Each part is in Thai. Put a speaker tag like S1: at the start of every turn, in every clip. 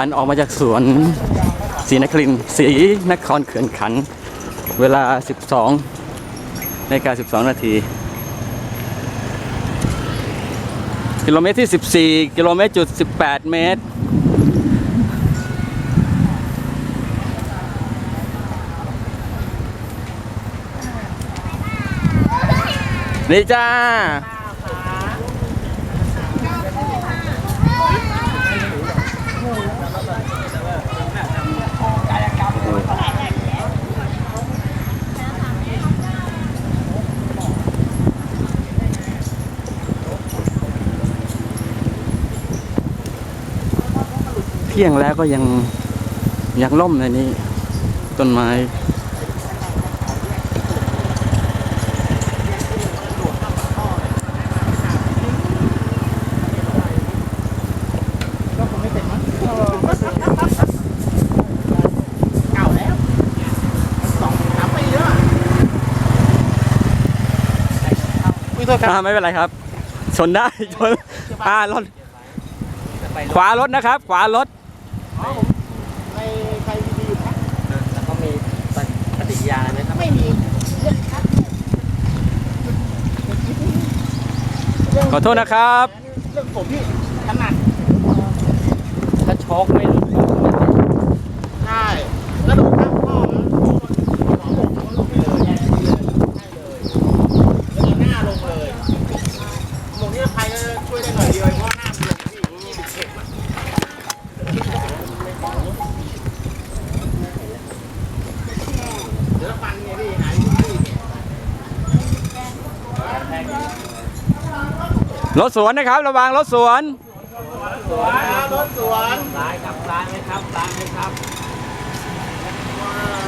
S1: ปั่นออกมาจากสวนศรีนครินทร์ศรีนครเขื่อนขัน เวลา 12ในกา12 นาที กิโลเมตรที่ 14 กิโลเมตรจุด 18 เมตร นี่จ้า ที่ยงแล้วก็ยังยังล่มในนี้ ต้นไม้
S2: เก่าแล้วสองสามปีแล้วอะอุ้ยโทษครับ
S1: อ่าไม่เป็นไรครับ ชนได้ชนอ่ารถขวารถนะครับ ขวารถ
S2: ในใครดีๆอยู่ครับ
S3: แล้วก็มีปฏิกิริยาอะไรไหมครับ
S2: ไม่มีเรื่องครับ
S1: ข อโทษนะครับ
S2: เรื่องผมพี่ถนัด
S3: ถ้าโชคไม่หลุด
S2: ใช่แล้วดูข้างพ่อนะหัวผมมันลงไปเลยใช่เลยแล้วก็หน้าลงเลยหมวกนิรภัยก็ช่วยได้หน่อยเดียวเพราะหน้ามันลงพี่ยี่สิบเข็มอะเดี๋ยวฟันเนี่ยพี่หายที่พี่เนี่ย
S1: รถสวนนะครับ ระวังรถสวน
S2: สวนรถสวน
S3: ซ้ายกับซ้ายไหมครับซ้ายไหมครับ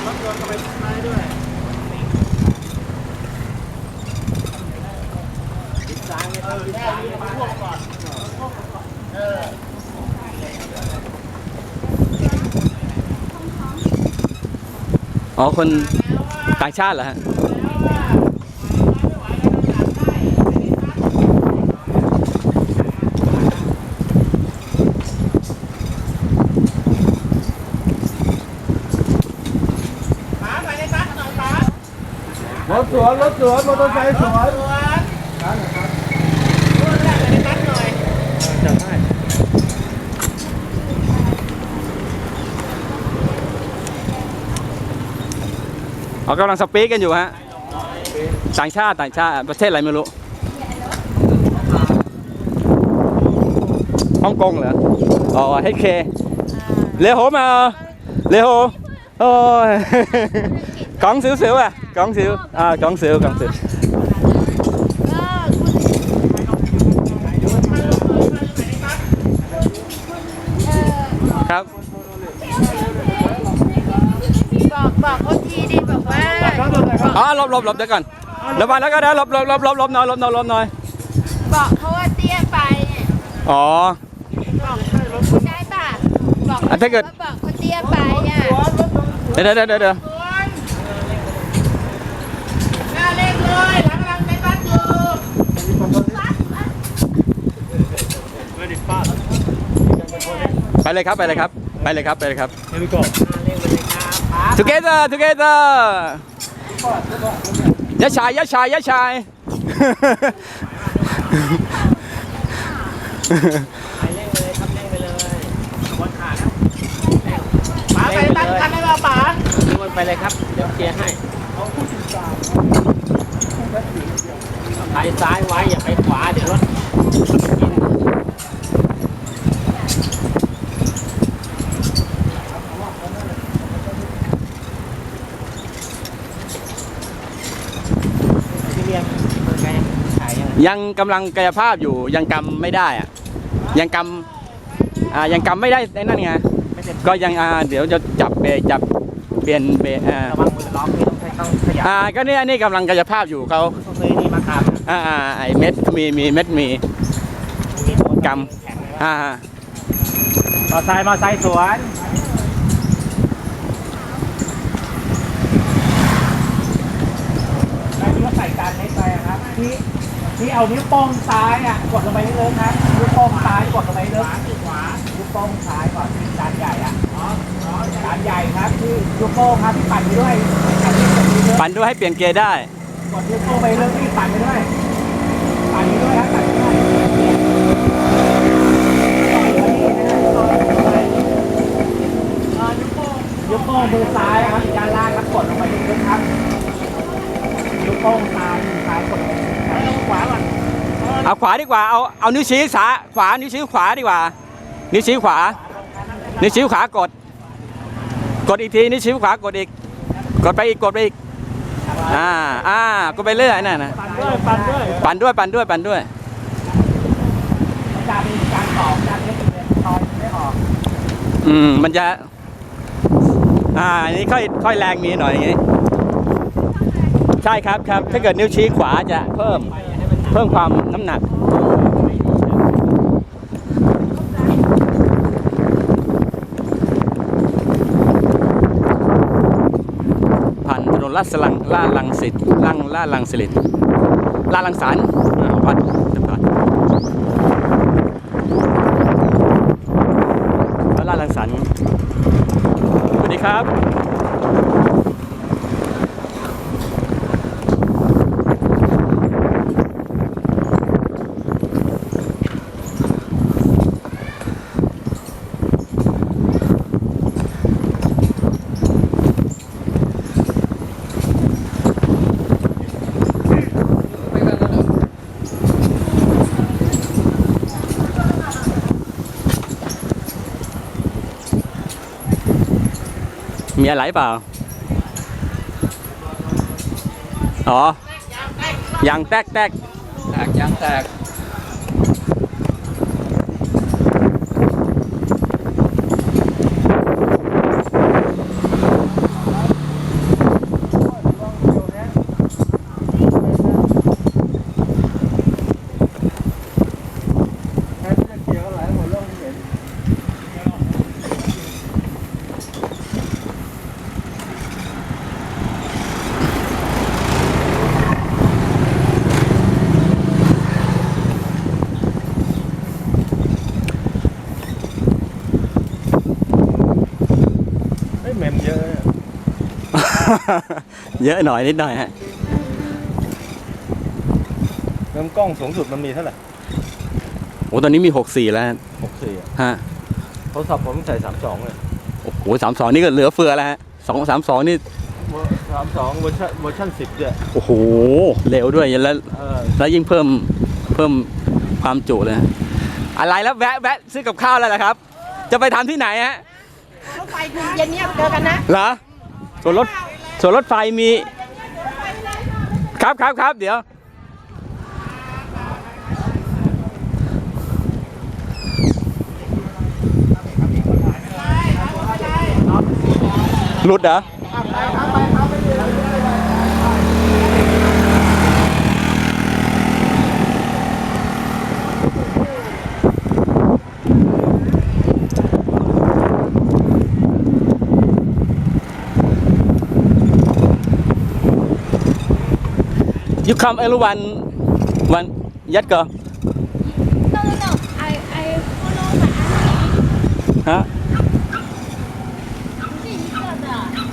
S2: รถยนต์ก็ไปท้ายด้วย
S3: ซ้ายไหม
S2: เอ
S3: ครับ
S2: อแค่นี้มาพวกก่อนเออ
S1: อ๋อ คนต่างชาติเหรอฮะ
S2: ป๋าไปในตัดหน่อยป๋าร ร
S4: ถสวนรถสวนมอเตอร์ไซค์สวน
S3: จับได้
S1: เขากำลังสปีกกันอยู่ฮะ ต่างชาติต่างชาติประเทศอะไรไม่รู้ฮ่องกงเหรอ อ๋อให้เค เลโฮมาเลโฮโอ้ของสิวๆอะ cõng วอ่ à cõng xíu cõng xíu ครับ
S5: บอกบอกคนทีดีบอกว่า
S1: อ๋อหลบหลบหลบเดี๋ยวก่อนระวไปแล้วก็ได้หลบหลบหลบหลบหลบหน่อยหลบหน่อยหลบหน่อย
S5: บอกเขาว่าเตี้ยไป
S1: อ๋อ
S5: ใช่ป่ะบอก
S1: ถ้าเกิด
S5: บอกเขาเตี้ยไปอะ
S1: เดี๋ยวเดี๋ยวเดี๋ยว ไปเลยครับไปเลยครับ ไปเลยครับไปเลยครับ
S3: เฮลิคอปเตอร์เร่งไปเลยครับ
S1: together together ยะชายยะชายยะชาย
S3: ไปเร่งไปเลยครับเร่งไปเลยวันขาแล้ว
S2: ป๋าไปในตัดคันได้ป่ะป๋า
S3: ดูมันไปเลยครับ เดี๋ยวเคลียร์ให้ไปซ้ายไว้อย่าไปขวาเดี๋ยวรถกิน
S2: ที่เรียน
S3: มันไงขา ยยังไง
S1: ยังกำลังกายภาพอยู่ยังกำไม่ได้อะยังกำอ่ายังกำไม่ได้ไอ้นั่นไง
S3: ไม่เสร็จ
S1: ก็ยังอ่าเดี๋ยวจะจับเบรจับเปลี่ยนเบรอ่า
S3: ระวังมือล็อกนี่ต้องใช้ต้องขยับ
S1: อ่าก็เนี่ยนี่กำลังกายภาพอยู่เขา
S3: ต้องซื้อนี่มาครับ
S1: อ่าอ่าไอเม็ดมีมีเม็ดมี
S3: มีโทษ
S1: ก
S3: แข็งเลย
S1: อ่า
S3: มอไซค์มอไซค์สวน
S2: ได้ที่ว่าใส่การเล็กไปอะครับที่ ที่เอานิ้วโป้งซ้ายอะกดลงไปเรื่อยๆครับนิ้วโป้งซ้ายกดลงไปเรื่อยขวาขวานิ้ว
S3: โป้งซ้ายก่อนจานใหญ่อะจานใหญ่ครับที่ยูโป้งครับที่ปั่นไปด้วยอันนี้กดไปด้วย
S1: ปั่นด้วยให้เปลี่ยนเกียร์ได้
S3: กดยูโป้งไปเรื่องที่ปั่นไปด้วยปั่นไปด้วยครับปั่นไปด้วยยูโป้งมือซ้ายครับด้านล่างครับกดลงไปลึกๆครับ ยูโป้งซ้ายมือซ้ายกดลงไปลึกๆขวาก่อน
S1: เอาขวาดีกว่า เอาเอานิ้วชี้ซ้ายขวา นิ้วชี้ขวาดีกว่า นิ้วชี้ขวา นิ้วชี้ขวากด กดอีกที นิ้วชี้ขวากดอีก กดไปอีก กดไปอีก อ่า อ่า กดไปเรื่อยนั่นนะ
S3: ปั่นด้วยปั่นด้วย
S1: ปั่นด้วย ปั่นด้วย ปั่นด้วย
S3: จานจานสองจานเล็กเลยตอนไม่ออก
S1: อืม มันจะ อ่า อันนี้ค่อย ค่อยแรงมีหน่อยอย่างงี้ใช่ครับครับถ้าเกิดนิ้วชี้ขวาจะเพิ่มเพิ่มความน้ำหนักผ่านถนนลาดสลังลาดลังสิตลังลาดลังสิริตลาดลังสารผ่านจะผ่านแล้วลาดลังสารสวัสดีครับ มีอะไรเปล่าอ๋อ ยางแตกแตก
S3: แตกยางแตก
S4: แค่จะเกี่ยวอะไรหมดเรื่องที่เห็น เฮ้ยเมมเยอะเนี่ย
S1: เยอะหน่อยนิดหน่อยฮะ
S4: เมมกล้องสูงสุดมันมีเท่าไหร่
S1: โอ้ตอนนี้มี 64 แล้วฮะ
S4: หกสี่อะ
S1: ฮะ
S4: โทรศัพท์ผมใส่สามสองเลย
S1: โอ้โหสามสองนี่ก็เหลือเฟือแล้วฮะสองสามสองนี่
S4: สามสองเวอร์ชันเวอร์ชันสิบเนี่ย
S1: โอ้โหเร็วด้วยแล้ว
S4: เออ
S1: แล้วยิ่งเพิ่มเพิ่มความจุเลยฮะอะไรแล้วแวะแวะซื้อกับข้าวแล้วเหรอครับ จะไปทำที่ไหนฮะ
S5: รถไฟเย็นเนี้ยเจอกันนะ
S1: เหรอส่วนรถ ส่วนรถไฟมี ครับครับครับเดี๋ยว หลุดเหรอ you come every one one yet girl
S5: no no no I I follow my auntie
S1: ฮะ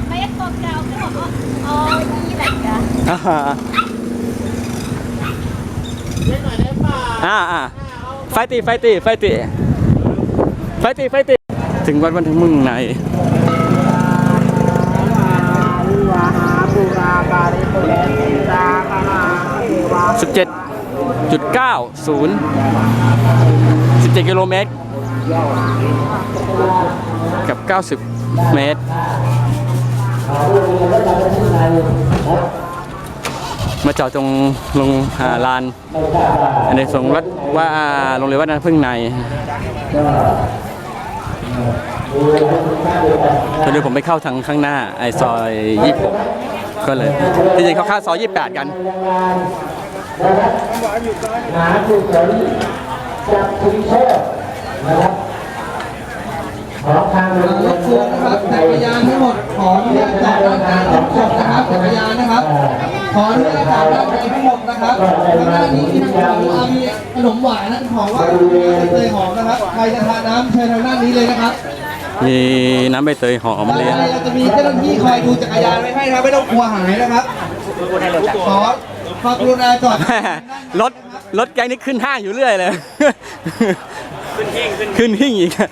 S5: ไม่ตกดาวก็บอกว่า
S1: อ๋อนี่แเล่
S2: อยได้ะ
S1: อ่อ่ไฟตีไฟตีไฟตีไฟตีไฟตีถึงวันวันถึงมึงไหน สิบเจ็ดจุดเก้าศูนย์สิบเจ็ดกิโลเมตร กับเก้าสิบเมตร มาจอดตรงลงหาลานอันในสงวัดว่าโรงเรียนวัดน้ำพึ่งในตอนนี้ผมไปเข้าทางข้างหน้า ไอซอยยี่สิบก็เลยที่จริงเขาเข้าซอยยี่ แปดกัน
S6: หากุศลจับชิงโชคนะครับของทางโรงเรียน
S7: รบกวนนะครับจักรยานทั้งหมดของญาติจากทางการขนส่งนะครับจักรยานนะครับ ขออนุญาตจากด้านในทั้งหมดนะครับทางด้านนี้มีน้ำหอมอ่ามีขนมหวานนะของว่าใบเตยหอมนะครับใครจะทานน้ำเชิญทางด้านนี้เลยนะครับ
S1: มีน้ำใบเตยหอม
S7: ด้าน
S1: เลี้ยง
S7: ในเราจะมีเจ้าหน้าที่คอยดูจักรยานไว้ให้นะครับไม่ต้องกลัวหายนะครับขอ ความกรุณาจอด
S1: รถรถแกนี่ขึ้นห้างอยู่เรื่อยเลย ขึ้นหิ้งขึ้นหิ้งอีก
S6: ครับ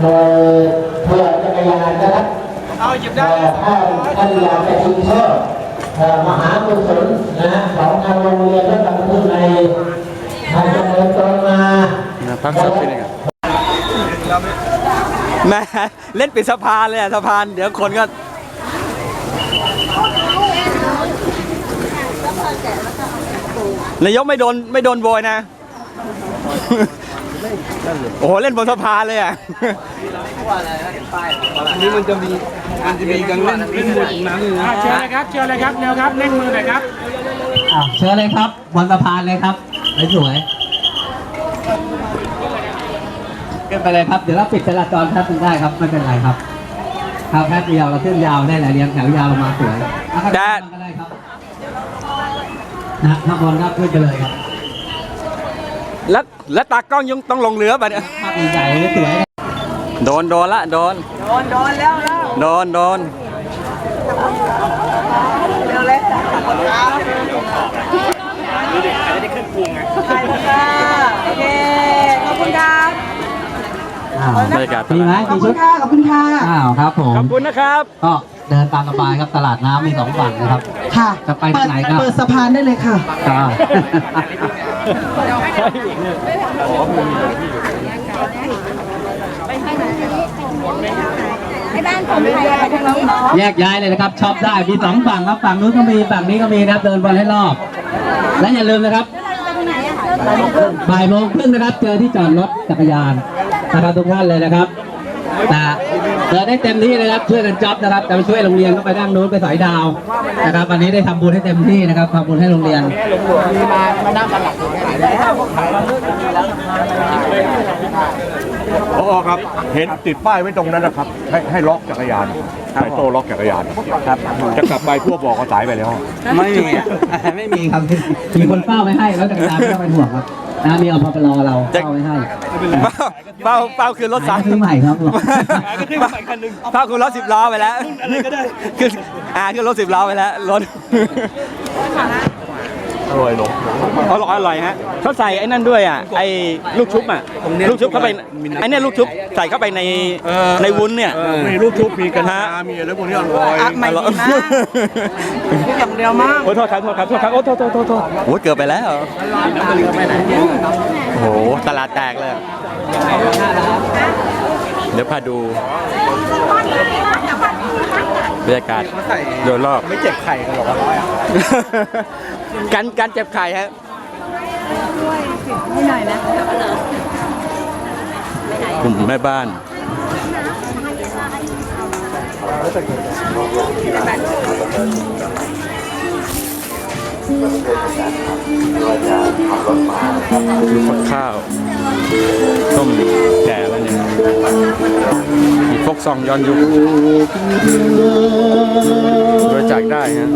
S6: โดยเพื่อจักรยานนะครับ
S3: เอาหยิบได้
S6: เอ่อถ้าท่านอยากจะชิงโชคเอ่อมหากุศลนะฮะของทางโรงเรียนและทางผู้ในทางดำเนินตรงมา
S1: พักสักทีนึงแม่เล่นปิดสะพานเลยอะสะพานเดี๋ยวคนก็ นายกไม่โดนไม่โดนโบยนะ โอ้โหเล่นบนสะพานเลยอะ
S3: นี่มันจะมีมันจะมีการเล่นเล่นมวยตรงนั้นเลยนะเชิญเลยครับเชิญเลยครับเร็วครับเล่นมือหน่อยครับ
S7: อะเชิญเลยครับบนสะพานเลยครับสวยขึ้นไปเลยครับ เดี๋ยวเราปิดจราจรแป๊บนึงได้ครับไม่เป็นไรครับครับแป๊บเดียวเราขึ้นยาวได้แหละเรียงแถวยาวลงมาสวยอะครับ
S1: ได้
S7: ก็ได้ครับ นะข้างบนครับขึ้นไปเลยครับ
S1: แล้วแล้วตากล้องยังต้องลงเรือป่ะเนี่ย
S7: ภาพใหญ่ๆสวย
S1: โดนโดนละโดนโดนโดนแล้วโดนโดน
S7: อ้าว
S1: บรรยากาศต
S7: มีไหม
S1: ลาด
S7: กี่ชุดขอบคุณค่ะอ้าวครับผม
S1: ขอบคุณนะครับ
S7: ก็ เดินตามสบายครับตลาดน้ำมีสองฝั่งนะครับ
S8: ค่ะ
S7: จะไปที่ไหนครับ
S8: เปิดสะพานได้เลยค่ะ
S7: อ่า
S5: ไอ้บ้านผมไปไปทางนู้นเนาะ
S7: แยกย้ายเลยนะครับชอบได้มีสองฝั่งครับฝั่งนู้นก็มีฝั่งนี้ก็มีนะครับเดินบอลให้รอบ และอย่าลืมนะครับ
S5: ไปทางไหนอะเดินไป
S7: บ่ายโมงครึ่งนะครับ เจอที่จอดรถจักรยานนะครับทุกท่านเลยนะครับแต่ เดินได้เต็มที่เลยครับช่วยกันจ็อบนะครับจะไปช่วยโรงเรียนก็ไปด้านนู้นไปสอยดาวนะครับวันนี้ได้ทำบุญให้เต็มที่นะครับทำบุญให้โรงเรียน
S4: พอครับเห็นติดป้ายไว้ตรงนั้นนะครับ ให้ให้ล็อกจักรยานใส่โต้ล็อกจักรยานครับจะกลับไปพวกบอกก็สายไปแล้ว
S7: ไม่มีไม่มีครับมีคนเฝ้าไว้ให้แล้วจักรยานไม่ต้องเป็นห่วงครับ นะมีอพปรเราเฝ้าไว้ให้
S1: เป้าเป้าคือรถ
S7: สา
S1: สายย
S7: ซื้อใหม่ครับ
S1: ก็ขึ้นมาใหม่คันนึงเป้าคือรถสิบล้อไปแล้วคืออ่าคือรถสิบล้อไปแล้วรถ
S4: อร่อยหลง
S1: อร่อยอร่อยฮะเขาใส่ไอ้นั่นด้วยอะไอ้ลูกชุบอะลูกชุบเข้าไปไอ้เนี่ยลูกชุบใส่เข้าไปในในวุ้นเนี่ย
S4: มีลูกชุบมีกระทะมีอะไรพวกนี้อร่อย
S1: ไม่ดีนะอย่างเดียวมากโอ้โทษครับโทษครับโทษครับโอ้โทษโทษโทษโทษโอ้ยเกือบไปแล้วโอ้โหตลาดแตกเลยอะเดี๋ยวพาดูบรรยากาศโดยรอบ
S4: ไม่เจ็บไข่กันหรอ ก
S1: การการเจ็บไข่ฮะ
S5: ให้หน่อยนะ
S1: กลุ่มแม่บ้าน มีฝักข้าว ต้มแก่แล้วเนี่ยมีฟกซองย้อนยุคบริจาคได้ฮะ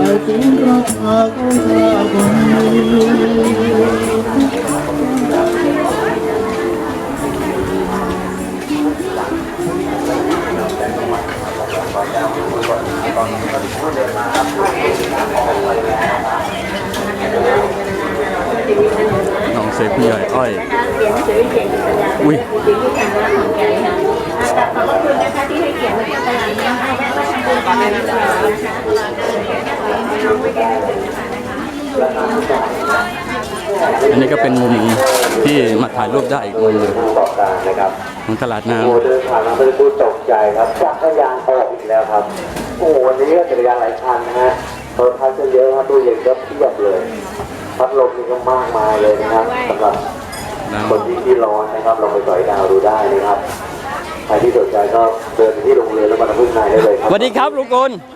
S1: น้องเซฟพี่ใหญ่อ้อยอุ้ยอันนี้ก็เป็นมุมที่มาถ่ายรูปได้อีกมุมหนึ่งของตลาดน้ำ
S6: โอ้เดินผ่านมาเป็นผู้ตกใจครับจักรยานออกอีกแล้วครับ โอ้วันนี้ก็จักรยานหลายคันนะฮะรถทันเยอะครับตู้เย็นก็เพียบเลย พัดลมนี่ก็มากมายเลยนะครับสำหรับำ
S1: น้
S6: คนที่ที่ร้อนนะครับลองไปสอยดาวดูได้นะครับ ใครที่สนใจก็เดินไปที่โรงเรียนแล้วมาทำพึ่งนายได้เลยครัำบ
S1: สวัสดีครับลุงกุล
S6: ค